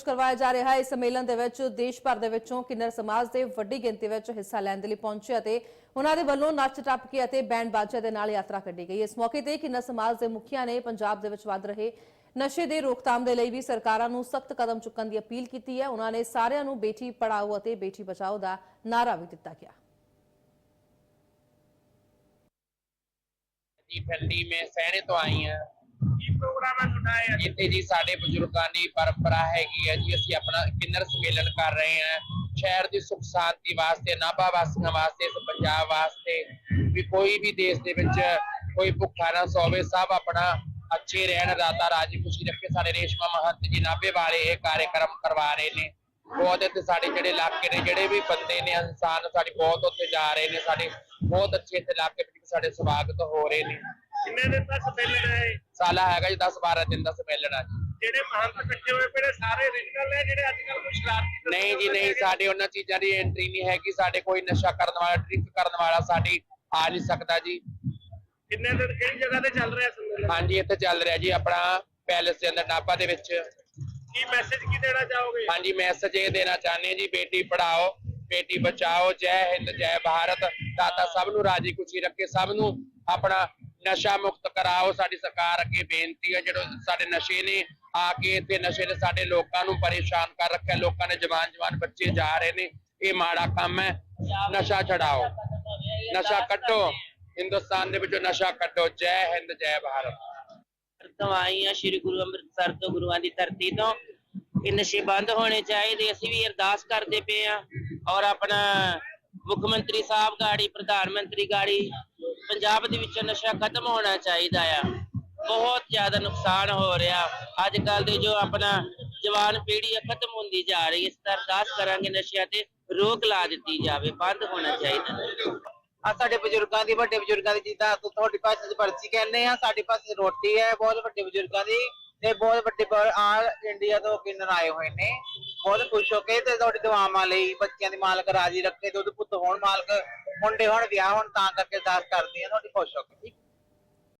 ਵਿੱਚ ਕਰਵਾਇਆ ਜਾ ਰਿਹਾ ਇਸ ਸੰਮੇਲਨ ਦੇ ਵਿੱਚ ਦੇਸ਼ ਭਰ ਦੇ ਵਿੱਚੋਂ ਕਿੰਨਰ ਸਮਾਜ ਦੇ ਵੱਡੀ ਗਿਣਤੀ ਵਿੱਚ ਹਿੱਸਾ ਲੈਣ ਦੇ ਲਈ ਪਹੁੰਚੇ ਅਤੇ ਉਹਨਾਂ ਦੇ ਵੱਲੋਂ ਨੱਚ ਟੱਪ ਕੇ ਅਤੇ ਬੈਂਡ ਬਾਜੇ ਦੇ ਨਾਲ ਯਾਤਰਾ ਕੱਢੀ ਗਈ। ਇਸ ਮੌਕੇ ਤੇ ਕਿੰਨਰ ਸਮਾਜ ਦੇ ਮੁਖੀਆਂ ਨੇ ਪੰਜਾਬ ਦੇ ਵਿੱਚ ਵੱਧ ਰਹੇ ਨਸ਼ੇ ਦੇ ਰੋਕਥਾਮ ਦੇ ਲਈ ਵੀ ਸਰਕਾਰਾਂ ਨੂੰ ਸਖਤ ਕਦਮ ਚੁੱਕਣ ਦੀ ਅਪੀਲ ਕੀਤੀ ਹੈ। ਉਹਨਾਂ ਨੇ ਸਾਰਿਆਂ ਨੂੰ ਬੇਟੀ ਪੜਾਓ ਅਤੇ ਬੇਟੀ ਬਚਾਓ ਦਾ ਨਾਅਰਾ ਵੀ ਦਿੱਤਾ ਗਿਆ। ਜੀ ਫੈਲਦੀ ਮੈਂ ਸਹਿਣੇ ਤੋਂ ਆਈ ਪ੍ਰੋਗਰਾਮ ਹੈ ਤੁਹਾਡਾ ਇਹ ਇੱਥੇ ਜੀ ਸਾਡੇ ਬਜ਼ੁਰਗਾਂ ਦੀ ਪਰੰਪਰਾ ਹੈਗੀ ਹੈ ਜੀ, ਅਸੀਂ ਆਪਣਾ ਕਿੰਨਰ ਸੰਮੇਲਨ ਕਰ ਰਹੇ ਹਾਂ। ਸ਼ਹਿਰ ਦੀ ਸੁਖ ਸ਼ਾਂਤੀ ਵਾਸਤੇ, ਨਾਭਾ ਵਾਸੀਆਂ ਵਾਸਤੇ, ਇਸ ਪੰਜਾਬ ਵਾਸਤੇ ਵੀ ਕੋਈ ਵੀ ਦੇਸ਼ ਦੇ ਵਿੱਚ ਕੋਈ ਭੁੱਖਾ ਨਾ ਸੋਵੇ, ਸਭ ਆਪਣਾ ਅੱਛੇ ਰਹਿਣ, ਰਾਤਾ ਰਾਜੀ ਖੁਸ਼ੀ ਰੱਖੇ। ਸਾਡੇ ਰੇਸ਼ਮਾ ਮਹੰਤ ਜੀ ਨਾਭੇ ਵਾਲੇ ਇਹ ਕਾਰਜਕ੍ਰਮ ਕਰਵਾ ਰਹੇ ਨੇ। ਬਹੁਤ ਇੱਥੇ ਸਾਡੇ ਜਿਹੜੇ ਇਲਾਕੇ ਨੇ, ਜਿਹੜੇ ਵੀ ਬੰਦੇ ਨੇ, ਇਨਸਾਨ ਸਾਡੇ ਬਹੁਤ ਉੱਥੇ ਜਾ ਰਹੇ ਨੇ। ਸਾਡੇ ਬਹੁਤ ਅੱਛੇ ਇੱਥੇ ਇਲਾਕੇ ਵਿੱਚ ਸਾਡੇ ਸਵਾਗਤ ਹੋ ਰਹੇ ਨੇ। ਕਿੰਨੇ ਦਿਨ ਤੱਕ ਸੰਮੇਲਨ ਹੈ? ਇਹ? ਸਾਲਾ ਹੈਗਾ ਜੀ 10 12 ਦਿਨ ਦਾ ਸੰਮੇਲਨ ਆ ਜੀ। ਜਿਹੜੇ ਮਹੰਤ ਇਕੱਠੇ ਹੋਏ ਪਏ ਨੇ ਸਾਰੇ ਓਰੀਜਨਲ ਨੇ ਜਿਹੜੇ ਅੱਜ ਕੱਲ ਕੋਈ ਸ਼ਰਾਰਤੀ ਨਹੀਂ ਜੀ ਨਹੀਂ ਸਾਡੇ ਉਹਨਾਂ ਚੀਜ਼ਾਂ ਦੀ ਐਂਟਰੀ ਨਹੀਂ ਹੈਗੀ ਸਾਡੇ ਕੋਈ ਨਸ਼ਾ ਕਰਨ ਵਾਲਾ ਡਰਿੰਕ ਕਰਨ ਵਾਲਾ ਸਾਡੀ ਆ ਨਹੀਂ ਸਕਦਾ ਜੀ। ਕਿੰਨੇ ਦਿਨ ਕਿਹੜੀ ਜਗ੍ਹਾ ਤੇ ਚੱਲ ਰਿਹਾ ਸੰਮੇਲਨ ਹਾਂਜੀ ਇੱਥੇ ਚੱਲ ਰਿਹਾ ਜੀ ਆਪਣਾ ਪੈਲੇਸ ਦੇ ਅੰਦਰ ਨਾਭਾ ਦੇ ਵਿੱਚ। ਕੀ ਮੈਸੇਜ ਕੀ ਦੇਣਾ ਚਾਹੋਗੇ? ਹਾਂਜੀ ਮੈਸੇਜ ਇਹ ਦੇਣਾ ਚਾਹੁੰਦੇ ਜੀ ਬੇਟੀ ਪੜਾਓ ਬੇਟੀ ਬਚਾਓ ਜੈ ਹਿੰਦ ਜੈ ਭਾਰਤ। ਦਾਤਾ ਸਭ ਨੂੰ ਰਾਜੀ ਖੁਸ਼ੀ ਰੱਖੇ ਸਭ ਨੂੰ ਆਪਣਾ ਨਸ਼ਾ ਮੁਕਤ ਕਰਾਓ, ਸਾਡੀ ਸਰਕਾਰ ਅੱਗੇ ਬੇਨਤੀ ਹੈ, ਜਿਹੜੇ ਸਾਡੇ ਨਸ਼ੇ ਨੇ, ਆ ਕੇ ਇੱਥੇ ਨਸ਼ੇ ਨੇ ਸਾਡੇ ਲੋਕਾਂ ਨੂੰ ਪਰੇਸ਼ਾਨ ਕਰ ਰੱਖਿਆ, ਲੋਕਾਂ ਦੇ ਜਵਾਨ ਜਵਾਨ ਬੱਚੇ ਜਾ ਰਹੇ ਨੇ, ਇਹ ਮਾੜਾ ਕੰਮ ਹੈ, ਨਸ਼ਾ ਛਡਾਓ, ਨਸ਼ਾ ਕੱਢੋ, ਹਿੰਦੁਸਤਾਨ ਦੇ ਵਿੱਚੋਂ ਨਸ਼ਾ ਕੱਢੋ, ਜੈ ਹਿੰਦ, ਜੈ ਭਾਰਤ। ਤੋਂ ਆਈ ਆ ਸ੍ਰੀ ਗੁਰੂ ਅੰਮ੍ਰਿਤਸਰ ਤੋਂ, ਗੁਰੂਆਂ ਦੀ ਧਰਤੀ ਤੋਂ। ਇਹ ਨਸ਼ੇ ਬੰਦ ਹੋਣੇ ਚਾਹੀਦੇ, ਅਸੀਂ ਵੀ ਅਰਦਾਸ ਕਰਦੇ ਪਏ ਆ ਔਰ ਆਪਣਾ ਮੁੱਖ ਮੰਤਰੀ ਸਾਹਿਬ ਗਾੜੀ, ਪ੍ਰਧਾਨ ਮੰਤਰੀ ਗਾੜੀ ਪੰਜਾਬ ਦੇ ਵਿੱਚ ਨਸ਼ਾ ਖਤਮ ਹੋਣਾ ਚਾਹੀਦਾ ਆ। ਬਹੁਤ ਜ਼ਿਆਦਾ ਨੁਕਸਾਨ ਹੋ ਰਿਹਾ। ਅੱਜ ਕੱਲ ਦੇ ਜੋ ਆਪਣਾ ਜਵਾਨ ਪੀੜ੍ਹੀ ਹੈ ਖਤਮ ਹੁੰਦੀ ਜਾ ਰਹੀ ਇਸ ਤਰ੍ਹਾਂ ਅਰਦਾਸ ਕਰਾਂਗੇ ਨਸ਼ਿਆਂ ਤੇ ਰੋਕ ਲਾ ਦਿੱਤੀ ਜਾਵੇ, ਬੰਦ ਹੋਣਾ ਚਾਹੀਦਾ। ਆ ਸਾਡੇ ਬਜ਼ੁਰਗਾਂ ਦੀ, ਵੱਡੇ ਬਜ਼ੁਰਗਾਂ ਦੀ ਜਿੱਦਾਂ ਤੁ- ਤੁਹਾਡੀ ਭਾਸ਼ਾ ਚ ਬਰਸੀ ਕਹਿੰਦੇ ਆ, ਸਾਡੇ ਪਾਸੇ ਰੋਟੀ ਹੈ, ਬਹੁਤ ਵੱਡੇ ਬਜ਼ੁਰਗਾਂ ਦੀ ਤੇ ਬਹੁਤ ਵੱਡੇ ਆਲ ਇੰਡੀਆ ਤੋਂ ਕਿੰਨਰ ਆਏ ਹੋਏ ਨੇ। ਬਹੁਤ ਖੁਸ਼ ਹੋ ਕੇ ਤੇ ਤੁਹਾਡੀ ਦੁਆਵਾਂ ਲਈ ਬੱਚਿਆਂ ਦੀ ਮਾਲਕ ਰਾਜੀ ਰੱਖੇ ਦੁੱਧ ਪੁੱਤ ਹੋਣ ਮਾਲਕ। ਮੁੰਡੇ ਹੋਣ ਵਿਆਹ ਹੁਣ ਤਾਂ ਕਰਕੇ ਅਰਦਾਸ ਕਰਦੀ ਆ ਤੁਹਾਡੀ ਖੁਸ਼ ਹੋ ਕੇ।